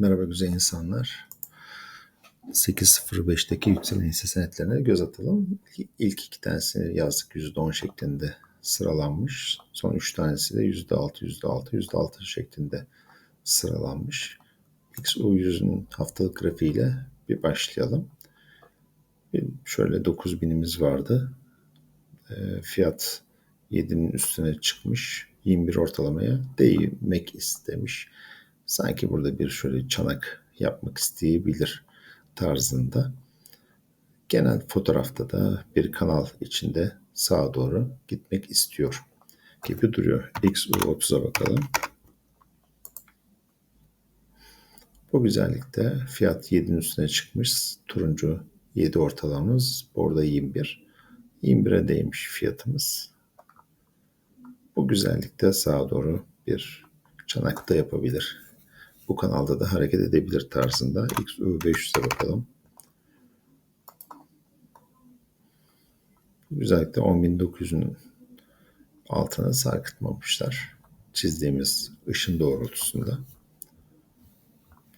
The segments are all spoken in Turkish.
Merhaba güzel insanlar. 8.05'teki yükselen hisse senetlerine göz atalım. İlk iki tanesi yazdık %10 şeklinde sıralanmış. Son üç tanesi de %6, %6, %6 şeklinde sıralanmış. XU100'ün haftalık grafiğiyle bir başlayalım. Şöyle 9000'imiz vardı. E, fiyat 7'nin üstüne çıkmış. 21 ortalamaya değmek istemiş sanki burada bir şöyle çanak yapmak isteyebilir tarzında. Genel fotoğrafta da bir kanal içinde sağa doğru gitmek istiyor gibi duruyor. XU30'a bakalım. Bu güzellikte fiyat 7'nin üstüne çıkmış. Turuncu 7 ortalamamız. Orada 21. 21'e değmiş fiyatımız. Bu güzellikte sağa doğru bir çanak da yapabilir bu kanalda da hareket edebilir tarzında. XU500'e bakalım. Güzellikle 10.900'ün altına sarkıtmamışlar. Çizdiğimiz ışın doğrultusunda.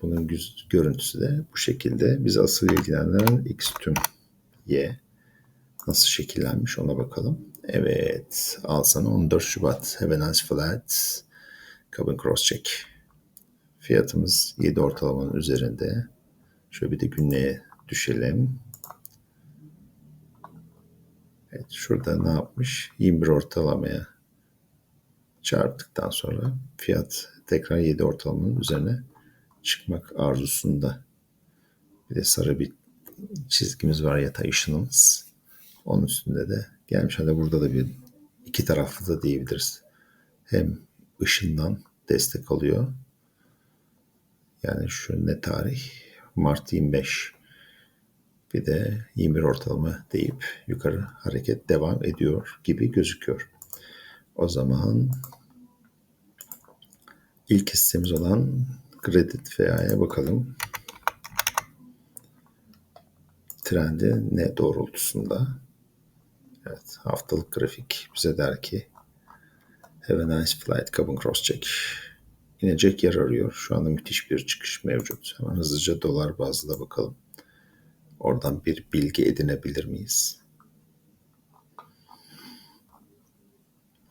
Bunun görüntüsü de bu şekilde. Bizi asıl ilgilendiren X tüm Y nasıl şekillenmiş ona bakalım. Evet, al sana 14 Şubat. Have a nice flight. Cabin cross check. Fiyatımız 7 ortalamanın üzerinde. Şöyle bir de günlüğe düşelim. Evet şurada ne yapmış? 21 ortalamaya çarptıktan sonra fiyat tekrar 7 ortalamanın üzerine çıkmak arzusunda. Bir de sarı bir çizgimiz var yatay ışınımız. Onun üstünde de gelmiş halde burada da bir iki taraflı da diyebiliriz. Hem ışından destek alıyor yani şu ne tarih? Mart 25. Bir de 21 ortalama deyip yukarı hareket devam ediyor gibi gözüküyor. O zaman ilk hissemiz olan kredi FA'ya bakalım. Trendi ne doğrultusunda? Evet, haftalık grafik bize der ki Have a nice flight, cabin cross check inecek yer arıyor. Şu anda müthiş bir çıkış mevcut. Hemen hızlıca dolar bazlı bakalım. Oradan bir bilgi edinebilir miyiz?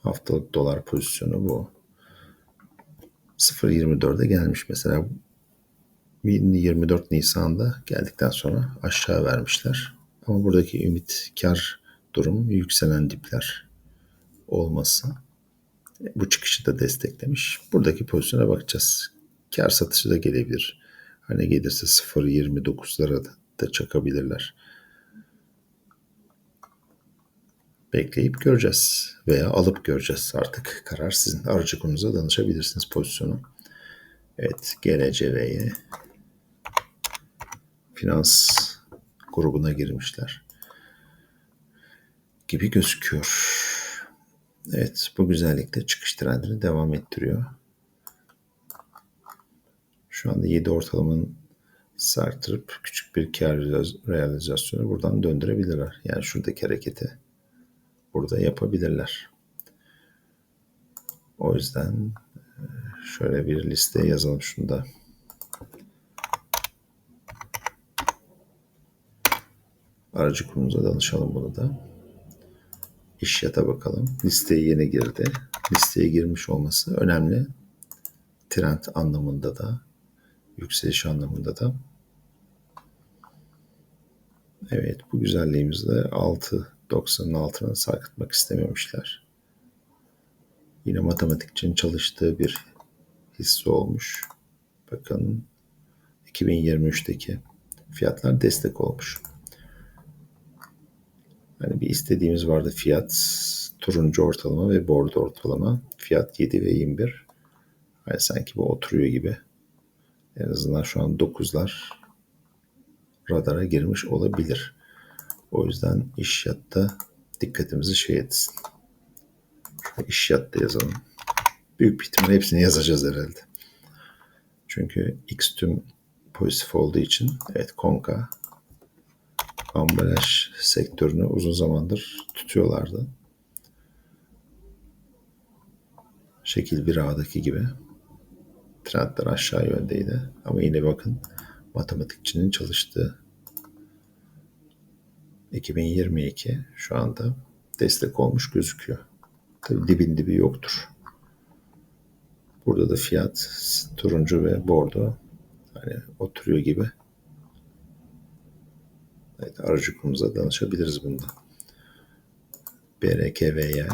Haftalık dolar pozisyonu bu. 0.24'e gelmiş mesela 24 Nisan'da geldikten sonra aşağı vermişler. Ama buradaki ümit kar durum yükselen dipler olması bu çıkışı da desteklemiş. Buradaki pozisyona bakacağız. Kar satışı da gelebilir. Hani gelirse 0.29'lara da, da çakabilirler. Bekleyip göreceğiz veya alıp göreceğiz artık. Karar sizin. Aracı danışabilirsiniz pozisyonu. Evet GLCV'ye finans grubuna girmişler gibi gözüküyor. Evet bu güzellikle çıkış trendini devam ettiriyor. Şu anda 7 ortalamanın sartırıp küçük bir kar realizasyonu buradan döndürebilirler. Yani şuradaki hareketi burada yapabilirler. O yüzden e, şöyle bir liste yazalım şunda. Aracı kurumuza danışalım bunu da. İş yata bakalım. Listeye yeni girdi. Listeye girmiş olması önemli. Trend anlamında da, yükseliş anlamında da. Evet bu güzelliğimizde 6.90'ın altına sarkıtmak istememişler. Yine matematik için çalıştığı bir hisse olmuş. Bakın 2023'teki fiyatlar destek olmuş. Hani bir istediğimiz vardı fiyat turuncu ortalama ve bordo ortalama. Fiyat 7 ve 21. Hani sanki bu oturuyor gibi. En azından şu an 9'lar radara girmiş olabilir. O yüzden iş yatta dikkatimizi şey etsin. İş yatta yazalım. Büyük bir ihtimalle hepsini yazacağız herhalde. Çünkü X tüm pozitif olduğu için evet Konka ambalaj sektörünü uzun zamandır tutuyorlardı. Şekil bir ağdaki gibi Trendler aşağı yöndeydi. Ama yine bakın matematikçinin çalıştığı 2022 şu anda destek olmuş gözüküyor. Tabii dibin dibi yoktur. Burada da fiyat turuncu ve bordo hani oturuyor gibi. Evet, aracı kurumuza danışabiliriz bunda. BRKV'ye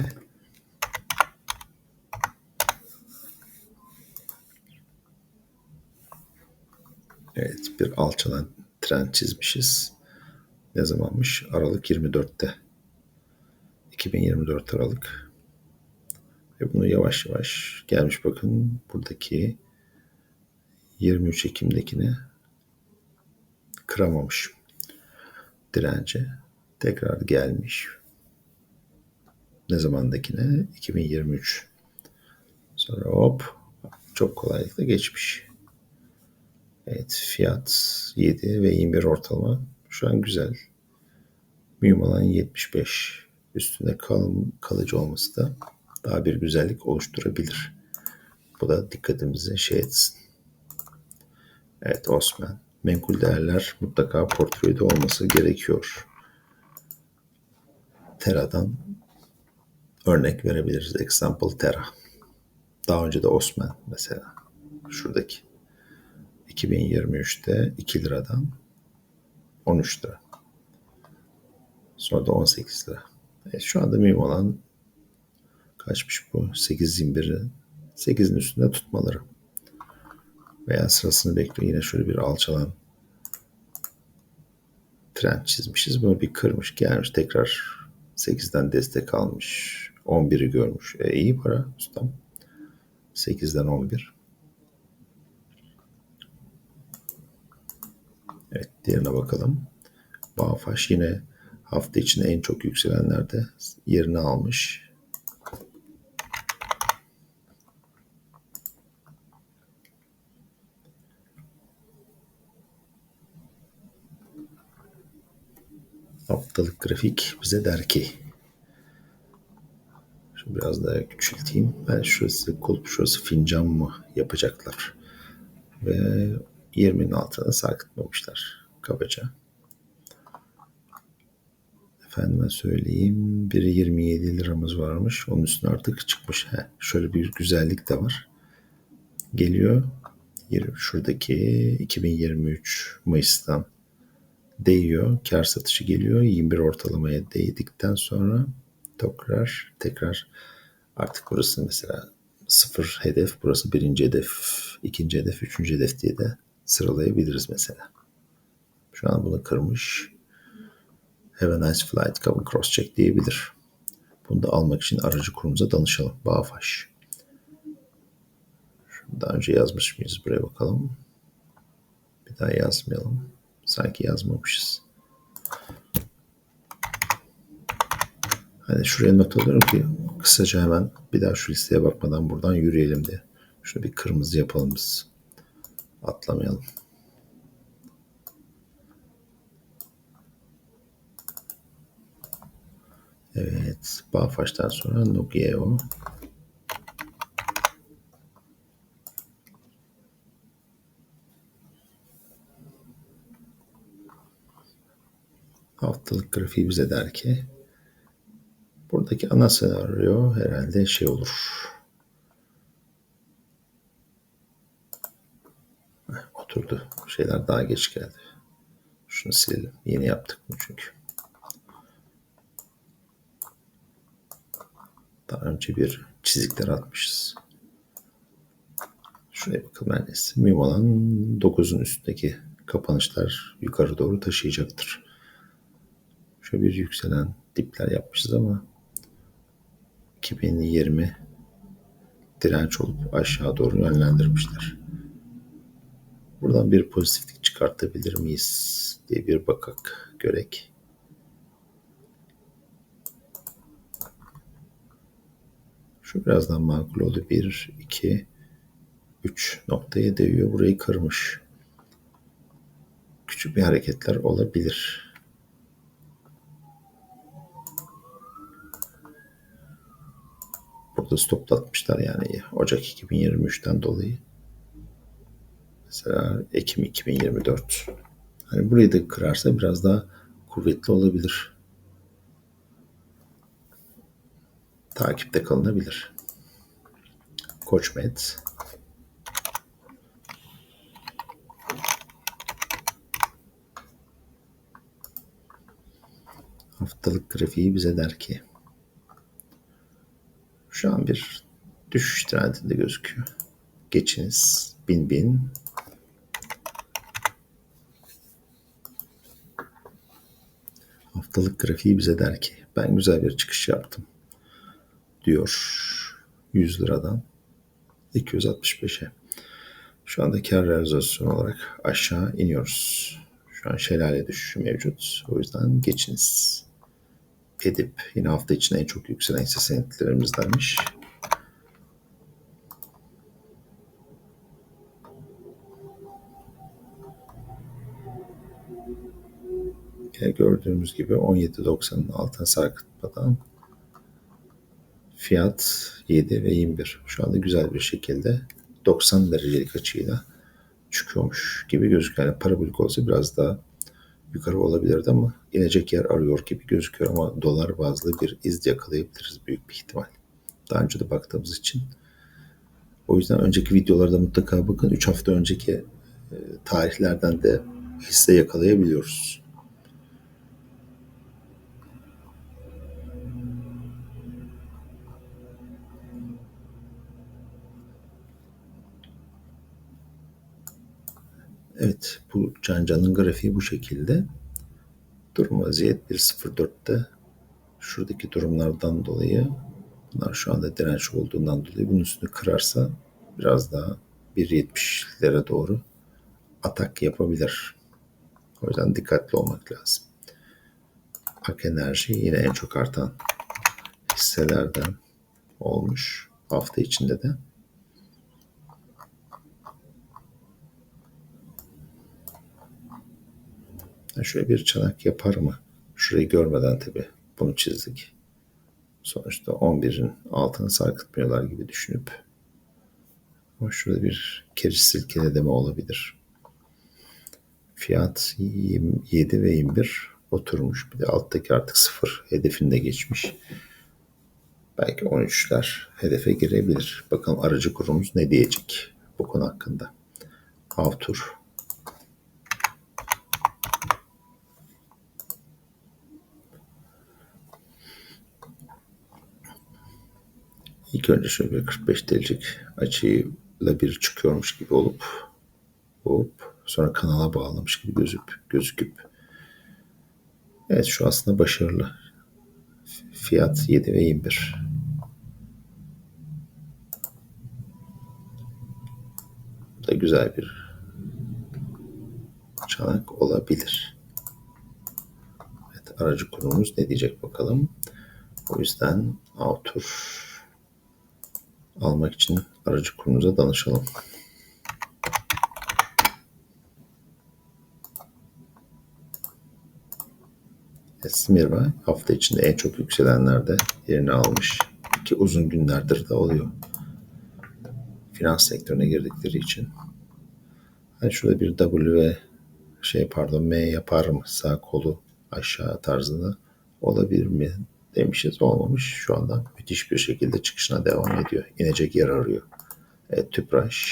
Evet bir alçalan trend çizmişiz. Ne zamanmış? Aralık 24'te. 2024 Aralık. Ve bunu yavaş yavaş gelmiş bakın buradaki 23 Ekim'dekini kıramamış. Dirence tekrar gelmiş. Ne zamandakine? 2023. Sonra hop çok kolaylıkla geçmiş. Evet fiyat 7 ve 21 ortalama şu an güzel. Mühim olan 75. Üstünde kal, kalıcı olması da daha bir güzellik oluşturabilir. Bu da dikkatimizi şey etsin. Evet Osman. Menkul değerler mutlaka portföyde olması gerekiyor. Tera'dan örnek verebiliriz. Example Tera. Daha önce de Osman mesela. Şuradaki. 2023'te 2 liradan 13 lira. Sonra da 18 lira. Evet, şu anda mühim olan kaçmış bu? 8.21'i 8'in üstünde tutmaları. Veya sırasını bekliyor. Yine şöyle bir alçalan trend çizmişiz. Bunu bir kırmış gelmiş tekrar 8'den destek almış. 11'i görmüş. E, iyi para ustam. 8'den 11. Evet diğerine bakalım. Bağfaş yine hafta içinde en çok yükselenlerde yerini almış. Haftalık grafik bize der ki Şimdi biraz daha küçülteyim. Ben şurası kulp, şurası fincan mı yapacaklar. Ve 20'nin altına sarkıtmamışlar kabaca. Efendime söyleyeyim. Biri 27 liramız varmış. Onun üstüne artık çıkmış. He, şöyle bir güzellik de var. Geliyor. Şuradaki 2023 Mayıs'tan değiyor. Kar satışı geliyor. 21 ortalamaya değdikten sonra tekrar tekrar artık burası mesela sıfır hedef, burası birinci hedef, ikinci hedef, üçüncü hedef diye de sıralayabiliriz mesela. Şu an bunu kırmış. Have a nice flight, come cross check diyebilir. Bunu da almak için aracı kurumuza danışalım. Bağfaş. Daha önce yazmış mıyız? Buraya bakalım. Bir daha yazmayalım. Sanki yazmamışız. Hani şuraya not alıyorum ki kısaca hemen bir daha şu listeye bakmadan buradan yürüyelim diye. Şunu bir kırmızı yapalım biz. Atlamayalım. Evet. Bağfaş'tan sonra Nokia Haftalık grafiği bize der ki buradaki ana senaryo herhalde şey olur. Oturdu. Şeyler daha geç geldi. Şunu silelim. Yeni yaptık mı çünkü. Daha önce bir çizikler atmışız. Şuraya bakalım neyse. Mühim olan 9'un üstündeki kapanışlar yukarı doğru taşıyacaktır. Şöyle bir yükselen dipler yapmışız ama 2020 direnç olup aşağı doğru yönlendirmişler. Buradan bir pozitiflik çıkartabilir miyiz diye bir bakak görek. Şu birazdan makul oldu. 1, 2, 3 noktaya değiyor. Burayı kırmış. Küçük bir hareketler olabilir. Burada stoplatmışlar yani Ocak 2023'ten dolayı. Mesela Ekim 2024. Hani burayı da kırarsa biraz daha kuvvetli olabilir. Takipte kalınabilir. Koçmet. Haftalık grafiği bize der ki şu an bir düşüş trendinde gözüküyor. Geçiniz bin bin haftalık grafiği bize der ki ben güzel bir çıkış yaptım diyor 100 liradan 265'e. Şu anda kar realizasyonu olarak aşağı iniyoruz. Şu an şelale düşüşü mevcut. O yüzden geçiniz. Edip yine hafta içinde en çok yükselen hisse senetlerimizdenmiş. Yine gördüğümüz gibi 17.90'ın altına sarkıtmadan fiyat 7 ve 21. Şu anda güzel bir şekilde 90 derecelik açıyla çıkıyormuş gibi gözüküyor. Yani parabolik olsa biraz daha yukarı olabilirdi ama inecek yer arıyor gibi gözüküyor ama dolar bazlı bir iz yakalayabiliriz büyük bir ihtimal. Daha önce de baktığımız için. O yüzden önceki videolarda mutlaka bakın. 3 hafta önceki e, tarihlerden de hisse yakalayabiliyoruz. Evet bu Cancan'ın grafiği bu şekilde. Durum vaziyet 1.04'te şuradaki durumlardan dolayı bunlar şu anda direnç olduğundan dolayı bunun üstünü kırarsa biraz daha 1.70'lere doğru atak yapabilir. O yüzden dikkatli olmak lazım. Ak Enerji yine en çok artan hisselerden olmuş hafta içinde de. Şöyle bir çanak yapar mı? Şurayı görmeden tabii bunu çizdik. Sonuçta 11'in altını sarkıtmıyorlar gibi düşünüp ama şurada bir keriş silkeleme olabilir. Fiyat 27 ve 21 oturmuş. Bir de alttaki artık 0 hedefinde geçmiş. Belki 13'ler hedefe girebilir. Bakalım aracı kurumuz ne diyecek bu konu hakkında. Avtur İlk önce şöyle bir 45 derecelik açıyla bir çıkıyormuş gibi olup hop sonra kanala bağlamış gibi gözüp gözüküp evet şu aslında başarılı. Fiyat 7 ve 21. Bu da güzel bir çanak olabilir. Evet, aracı kurumumuz ne diyecek bakalım. O yüzden Autur almak için aracı kurumuza danışalım. Smirva hafta içinde en çok yükselenlerde yerini almış. Ki uzun günlerdir de oluyor. Finans sektörüne girdikleri için. Yani şurada bir W şey pardon M yapar mı sağ kolu aşağı tarzında olabilir mi demişiz olmamış. Şu anda müthiş bir şekilde çıkışına devam ediyor. İnecek yer arıyor. Evet Tüpraş.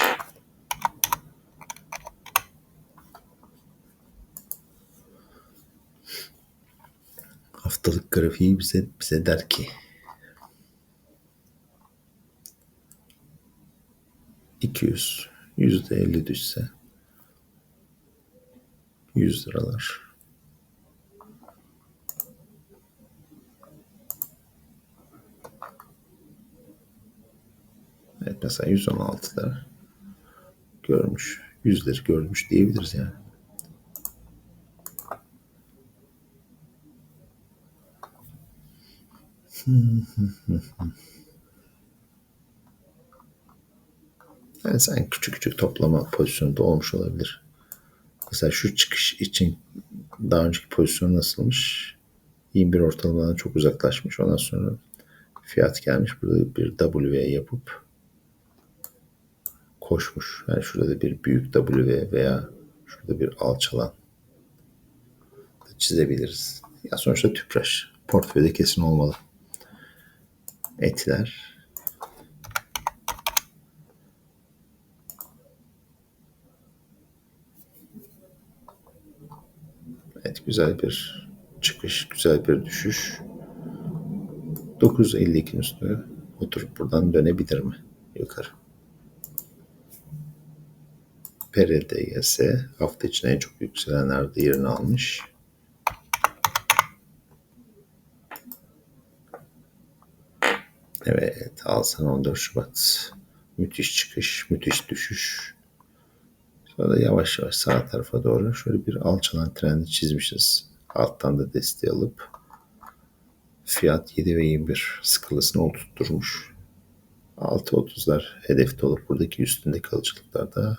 Haftalık grafiği bize bize der ki %200, %50 düşse 100 liralar. Mesela 116'da görmüş. Yüzleri görmüş diyebiliriz yani. Yani sen küçük küçük toplama pozisyonunda olmuş olabilir. Mesela şu çıkış için daha önceki pozisyon nasılmış? 21 ortalamadan çok uzaklaşmış. Ondan sonra fiyat gelmiş. Burada bir W yapıp koşmuş. Yani şurada da bir büyük W veya şurada bir alçalan çizebiliriz. Ya sonuçta tüpraş. Portföyde kesin olmalı. Etler. Evet güzel bir çıkış, güzel bir düşüş. 9.52'nin üstüne oturup buradan dönebilir mi yukarı? PRDGS hafta içinde en çok yükselenlerde yerini almış. Evet, Alsan 14 Şubat. Müthiş çıkış, müthiş düşüş. Sonra da yavaş yavaş sağ tarafa doğru şöyle bir alçalan trendi çizmişiz. Alttan da desteği alıp fiyat 7 ve 21 skalasını oturtturmuş. 6.30'lar hedefte olup buradaki üstünde kalıcılıklarda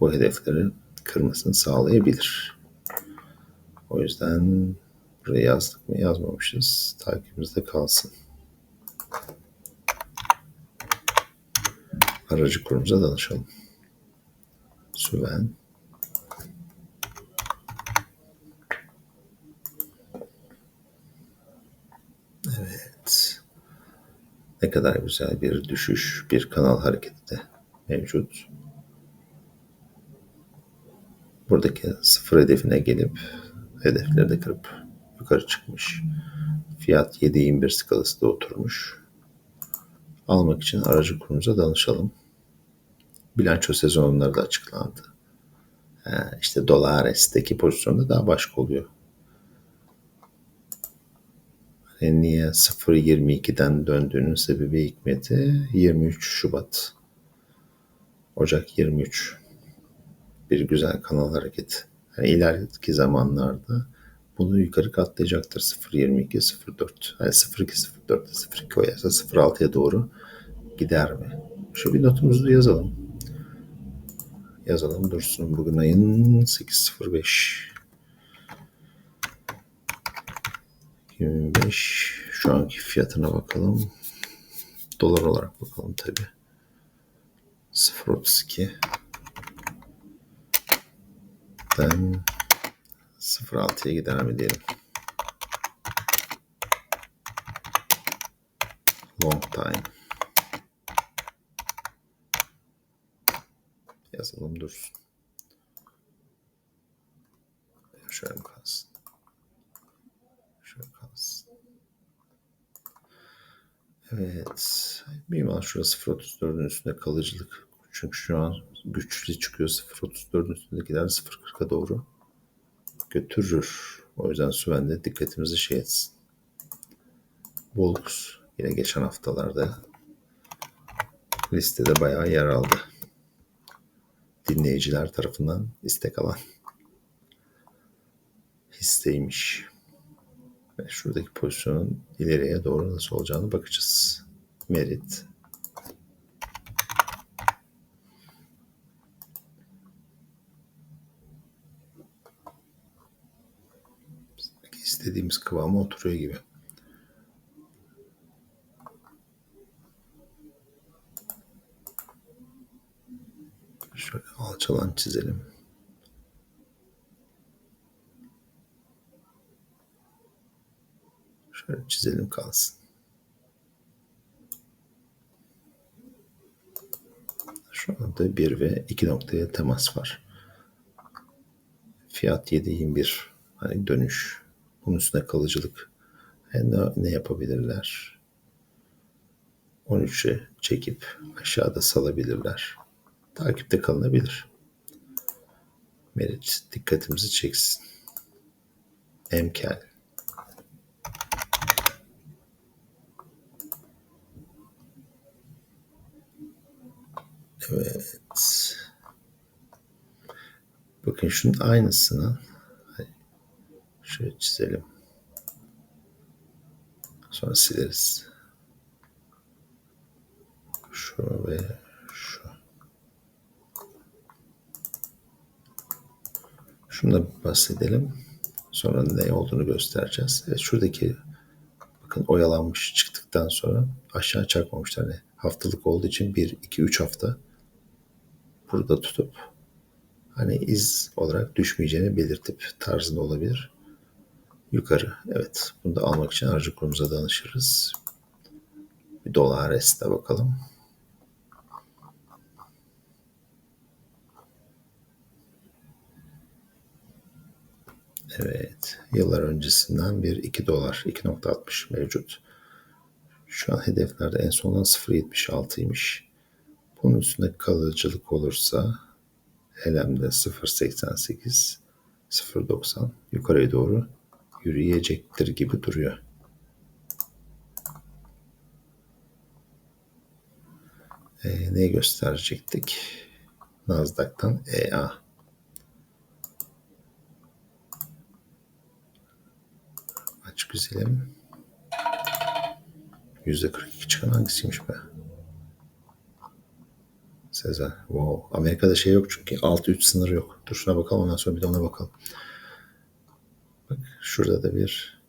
bu hedefleri kırmasını sağlayabilir. O yüzden buraya yazdık mı yazmamışız. Takibimizde kalsın. Aracı kurumuza danışalım. Süven. Evet. Ne kadar güzel bir düşüş, bir kanal hareketi de mevcut. Buradaki sıfır hedefine gelip hedefleri de kırıp yukarı çıkmış. Fiyat 7.21 skalası da oturmuş. Almak için aracı kurumuza danışalım. Bilanço sezonları da açıklandı. Ha, işte Dolares'teki pozisyonda daha başka oluyor. Yani niye 0.22'den döndüğünün sebebi hikmeti 23 Şubat. Ocak 23 bir güzel kanal hareket. Yani ileriki zamanlarda bunu yukarı katlayacaktır. 0.22, 0.4. Yani 0.2, 0.4'te 0.2 koyarsa 0.6'ya doğru gider mi? Şu bir notumuzu yazalım. Yazalım dursun. Bugün ayın 8.05. 25. Şu anki fiyatına bakalım. Dolar olarak bakalım tabi. 0.32 ben 0.6'ya gider mi diyelim. Long time. Yazalım dursun. Şöyle kalsın. Şöyle kalsın. Evet. Minimal şurası 0.34'ün üstünde kalıcılık. Çünkü şu an güçlü çıkıyor 0.34'ün üstündekiler 0.40'a doğru götürür. O yüzden Süven'de dikkatimizi şey etsin. Volks yine geçen haftalarda listede bayağı yer aldı. Dinleyiciler tarafından istek alan hisseymiş. Ve şuradaki pozisyonun ileriye doğru nasıl olacağını bakacağız. Merit istediğimiz kıvama oturuyor gibi. Şöyle alçalan çizelim. Şöyle çizelim kalsın. Şu anda 1 ve 2 noktaya temas var. Fiyat 7.21 hani dönüş bunun üstüne kalıcılık. Ne, ne yapabilirler? 13'e çekip aşağıda salabilirler. Takipte kalınabilir. Merit dikkatimizi çeksin. Emkel. Evet. Bakın şunun aynısını Şöyle çizelim. Sonra sileriz. Şu ve şu. Şunu da bahsedelim. Sonra ne olduğunu göstereceğiz. Evet şuradaki bakın oyalanmış çıktıktan sonra aşağı çakmamışlar. Yani haftalık olduğu için 1, 2, 3 hafta burada tutup hani iz olarak düşmeyeceğini belirtip tarzında olabilir. Yukarı. Evet. Bunu da almak için aracı kurumuza danışırız. Bir dolar reste bakalım. Evet. Yıllar öncesinden bir 2 dolar 2.60 mevcut. Şu an hedeflerde en sondan 0.76'ymış. Bunun üstünde kalıcılık olursa elemde 0.88 0.90 yukarıya doğru yürüyecektir gibi duruyor. E, ne gösterecektik? Nasdaq'tan EA. Aç güzelim. %42 çıkan hangisiymiş be? Sezer. Wow. Amerika'da şey yok çünkü 6-3 sınır yok. Dur şuna bakalım ondan sonra bir de ona bakalım. Şurada da bir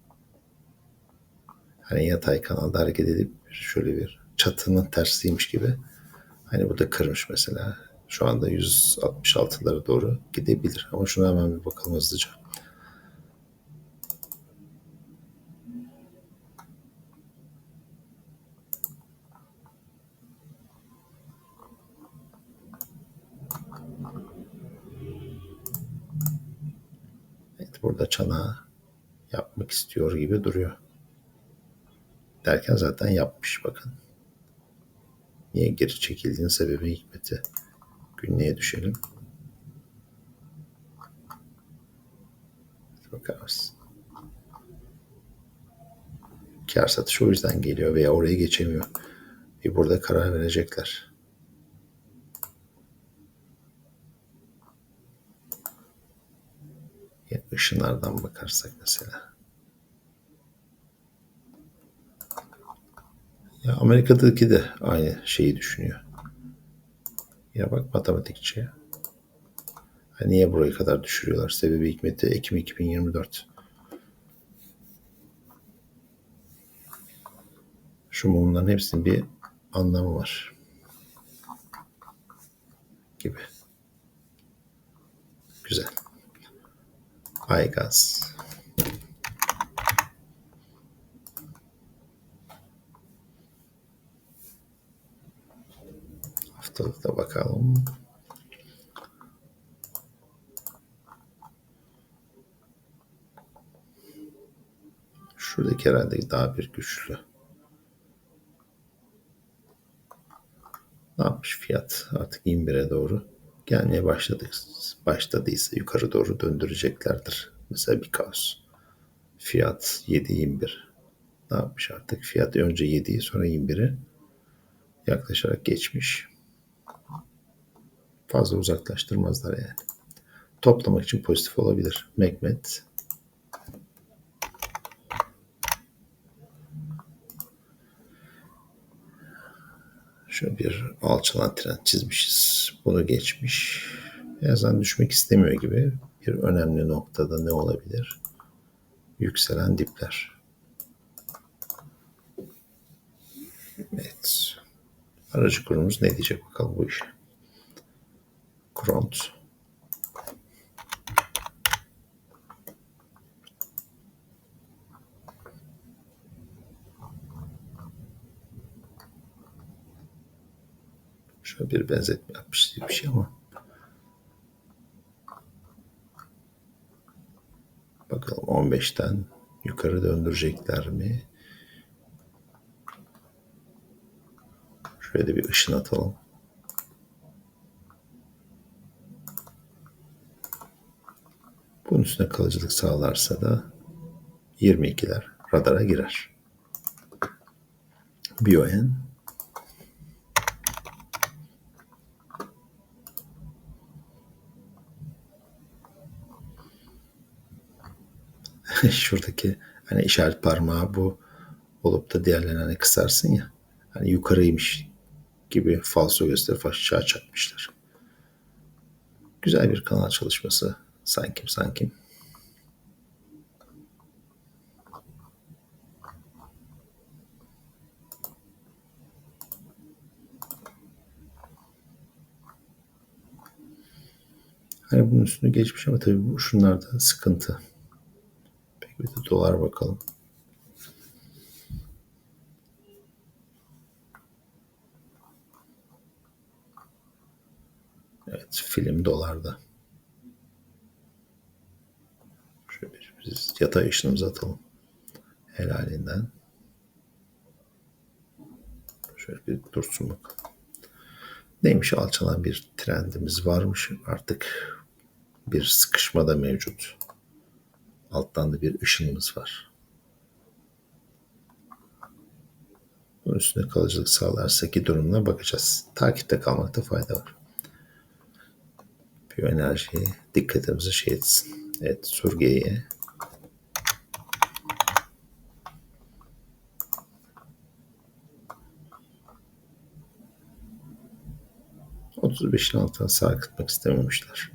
hani yatay kanalda hareket edip şöyle bir çatının tersiymiş gibi. Hani burada kırmış mesela. Şu anda 166'lara doğru gidebilir. Ama şuna hemen bir bakalım hızlıca. Evet burada çanağı yapmak istiyor gibi duruyor. Derken zaten yapmış bakın. Niye geri çekildiğin sebebi hikmeti. Günlüğe düşelim. Bakar mısın? Kar satışı o yüzden geliyor veya oraya geçemiyor. Bir burada karar verecekler. Yani ışınlardan bakarsak mesela. Ya Amerika'daki de aynı şeyi düşünüyor. Ya bak matematikçi. Ha niye buraya kadar düşürüyorlar? Sebebi hikmeti Ekim 2024. Şu mumların hepsinin bir anlamı var. Gibi. Güzel. Aygaz. Haftalıkta bakalım. Şuradaki herhalde daha bir güçlü. Ne yapmış fiyat? Artık 21'e doğru gelmeye başladık. Başladıysa yukarı doğru döndüreceklerdir. Mesela bir kaos. Fiyat 7.21. Ne yapmış artık? Fiyat önce 7'yi sonra 21'i yaklaşarak geçmiş. Fazla uzaklaştırmazlar yani. Toplamak için pozitif olabilir. Mehmet Şöyle bir alçalan trend çizmişiz. Bunu geçmiş. Birazdan düşmek istemiyor gibi. Bir önemli noktada ne olabilir? Yükselen dipler. Evet. Aracı kurumuz ne diyecek bakalım bu işe. Kront. Şöyle bir benzetme yapmış gibi bir şey ama. Bakalım 15'ten yukarı döndürecekler mi? Şöyle bir ışın atalım. Bunun üstüne kalıcılık sağlarsa da 22'ler radara girer. Bioen şuradaki hani işaret parmağı bu olup da diğerlerini hani kısarsın ya. Hani yukarıymış gibi falso gösterip aşağı çakmışlar. Güzel bir kanal çalışması. Sankim sankim. Hani bunun üstüne geçmiş ama tabii bu şunlarda sıkıntı. Peki bir de dolar bakalım. Evet film dolarda. Şöyle bir biz yatay ışınımızı atalım. Helalinden. Şöyle bir dursun bakalım. Neymiş alçalan bir trendimiz varmış. Artık bir sıkışma da mevcut. Alttan da bir ışınımız var. Bunun üstüne kalıcılık sağlarsa ki durumuna bakacağız. Takipte kalmakta fayda var. Biyoenerji dikkatimizi şey etsin. Evet Surge'ye 35'in altına sarkıtmak istememişler.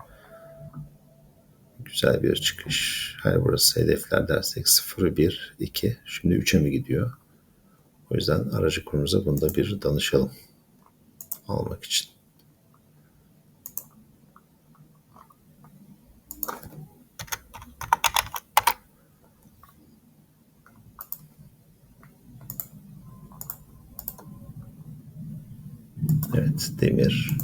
Güzel bir çıkış. Hani burası hedefler dersek 0, 1, 2. Şimdi 3'e mi gidiyor? O yüzden aracı kurumuza bunda bir danışalım. Almak için. Evet, demir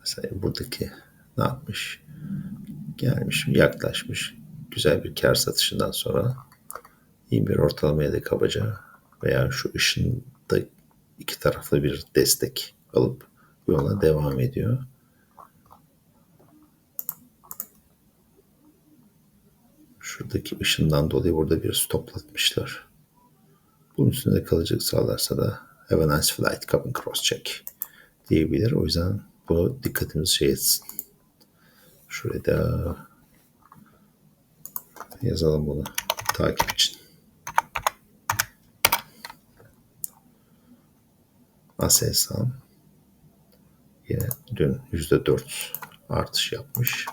Mesela buradaki ne yapmış? Gelmiş, yaklaşmış. Güzel bir kar satışından sonra iyi bir ortalamaya da kabaca veya şu ışında iki taraflı bir destek alıp yola devam ediyor. Şuradaki ışından dolayı burada bir stoplatmışlar. Bunun üstünde kalacak sağlarsa da have a nice flight, come cross check diyebilir. O yüzden bunu dikkatimizi şey etsin. Şuraya da yazalım bunu takip için. Aselsan yine dün yüzde dört artış yapmış.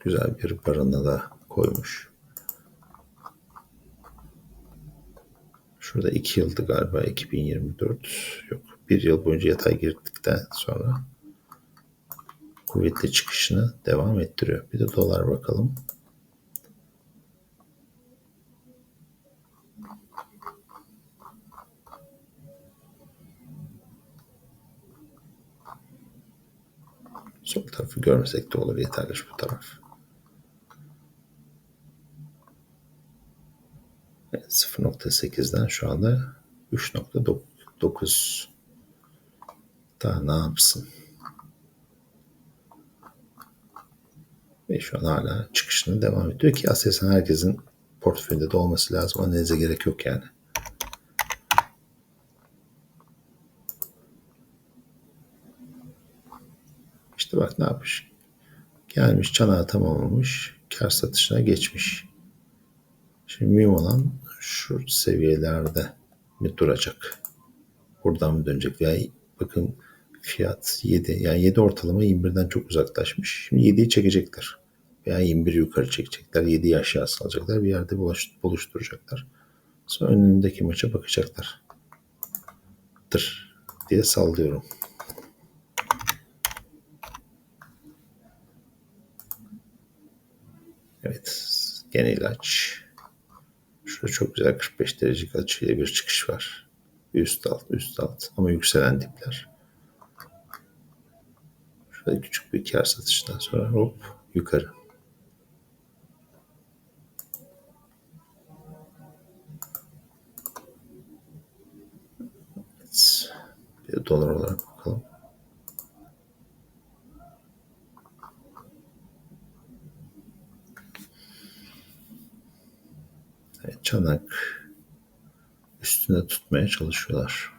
Güzel bir barına da koymuş. Şurada 2 yıldı galiba 2024. Yok bir yıl boyunca yatay girdikten sonra kuvvetli çıkışını devam ettiriyor. Bir de dolar bakalım. Sol tarafı görmesek de olur yeterli şu bu taraf. 0.8'den şu anda 3.9 daha ne yapsın? Ve şu an hala çıkışını devam ediyor ki aslında herkesin portföyünde de olması lazım. Analize gerek yok yani. İşte bak ne yapmış. Gelmiş çanağı tamamlamış. Kar satışına geçmiş. Şimdi mühim olan şu seviyelerde mi duracak? Buradan mı dönecek? Veya bakın fiyat 7. Yani 7 ortalama 21'den çok uzaklaşmış. Şimdi 7'yi çekecekler. Veya 21 yukarı çekecekler. 7'yi aşağı salacaklar. Bir yerde buluşturacaklar. Sonra önündeki maça bakacaklar. Tır diye sallıyorum. Evet. Gene ilaç. Şurada çok güzel 45 derecelik açıyla bir çıkış var. Üst alt, üst alt ama yükselen dipler. Şurada küçük bir kar satışından sonra hop yukarı. Evet. Bir dolar olarak bakalım. Çanak üstünde tutmaya çalışıyorlar.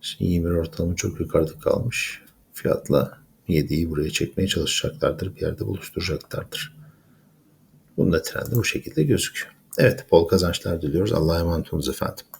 Şimdi 21 ortalama çok yukarıda kalmış. Fiyatla 7'yi buraya çekmeye çalışacaklardır. Bir yerde buluşturacaklardır. Bunun da trendi bu şekilde gözüküyor. Evet bol kazançlar diliyoruz. Allah'a emanet olunuz efendim.